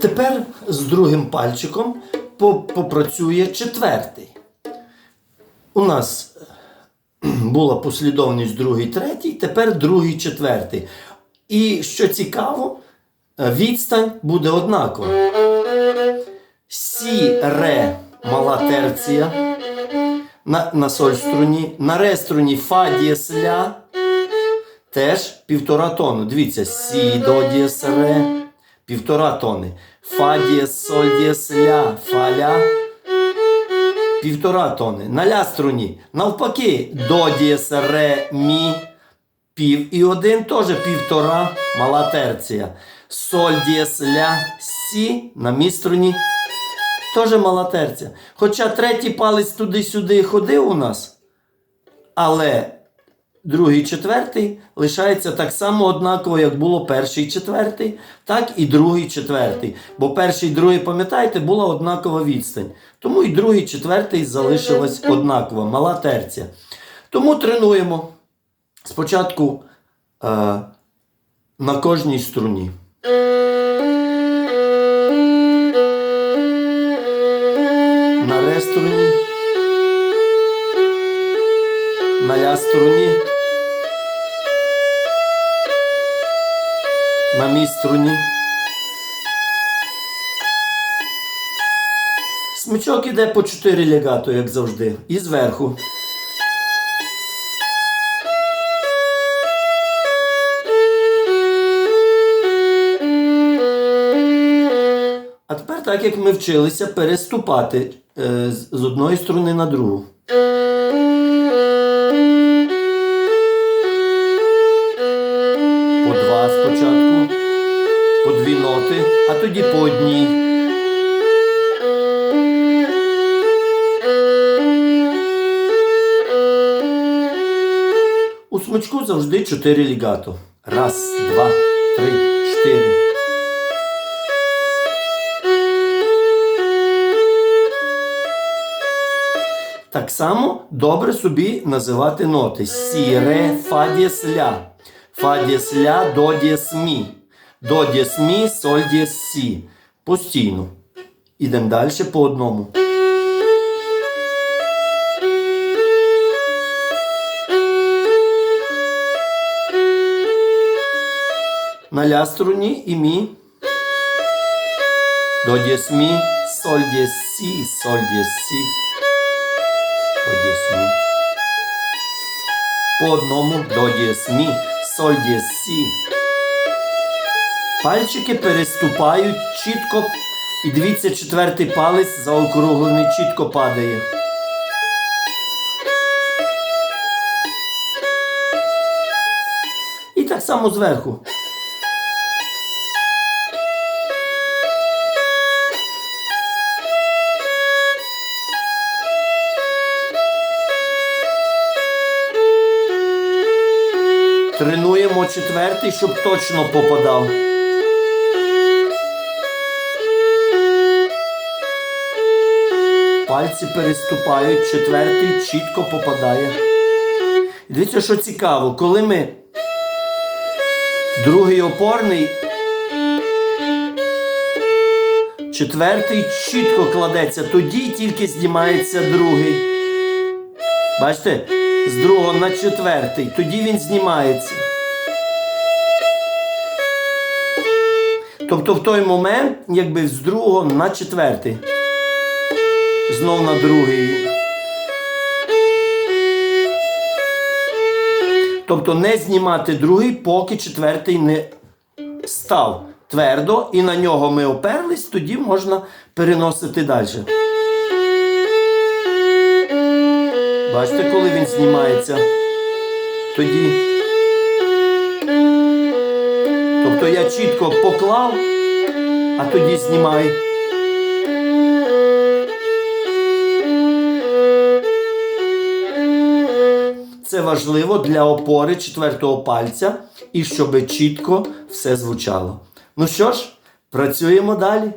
Тепер з другим пальчиком попрацює четвертий. У нас була послідовність другий, третій, тепер другий, четвертий. І що цікаво, відстань буде однакова. Сі, ре, мала терція на, на соль струні, на ре струні фа дієс ля теж півтора тону. Дивіться, сі до дієс ре, півтора тони. Фа дієс соль дієс ля, фа ля, півтора тони. На ля струні. Навпаки, до дієс ре, мі, пів і один теж півтора мала терція. Соль дієс ля, сі на мі струні теж мала терця. Хоча третій палець туди-сюди ходив у нас, але другий, четвертий лишається так само однаково, як було перший четвертий, так і другий четвертий. Бо перший другий, пам'ятаєте, була однакова відстань. Тому і другий, четвертий залишилась однакова, мала терця. Тому тренуємо спочатку е, на кожній струні. на ре струні, на ля струні, на мі струні. Смичок іде по 4 легато, як завжди, і зверху. А тепер, так як ми вчилися, переступати е, з одної струни на другу. Два спочатку, по дві ноти, а тоді по одній. У смичку завжди чотири лігато. Раз, два, три, чотири. Так само добре собі називати ноти. Сі, ре, ля. Фа дієс, ля, до дієс, мі. До дієс, мі, соль дієс, сі. Постійно. Ідемо далі по одному. На ля струні і мі. До дієс, мі, соль дієс, сі, соль дієс, сі. По. По одному до дієс мі, соль дієс сі. Пальчики переступають чітко. І дивіться, четвертий палець заокруглений чітко падає. І так само зверху. Тренуємо четвертий, щоб точно попадав. Пальці переступають, четвертий чітко попадає. Дивіться, що цікаво, коли ми другий опорний, четвертий чітко кладеться, тоді тільки знімається другий. Бачите? З другого на четвертий. Тоді він знімається. Тобто в той момент, якби з другого на четвертий. Знов на другий. Тобто не знімати другий, поки четвертий не став твердо, і на нього ми оперлись, тоді можна переносити далі. Бачите, коли він знімається? Тоді. Тобто я чітко поклав, а тоді знімай. Це важливо для опори четвертого пальця і щоб чітко все звучало. Ну що ж, працюємо далі.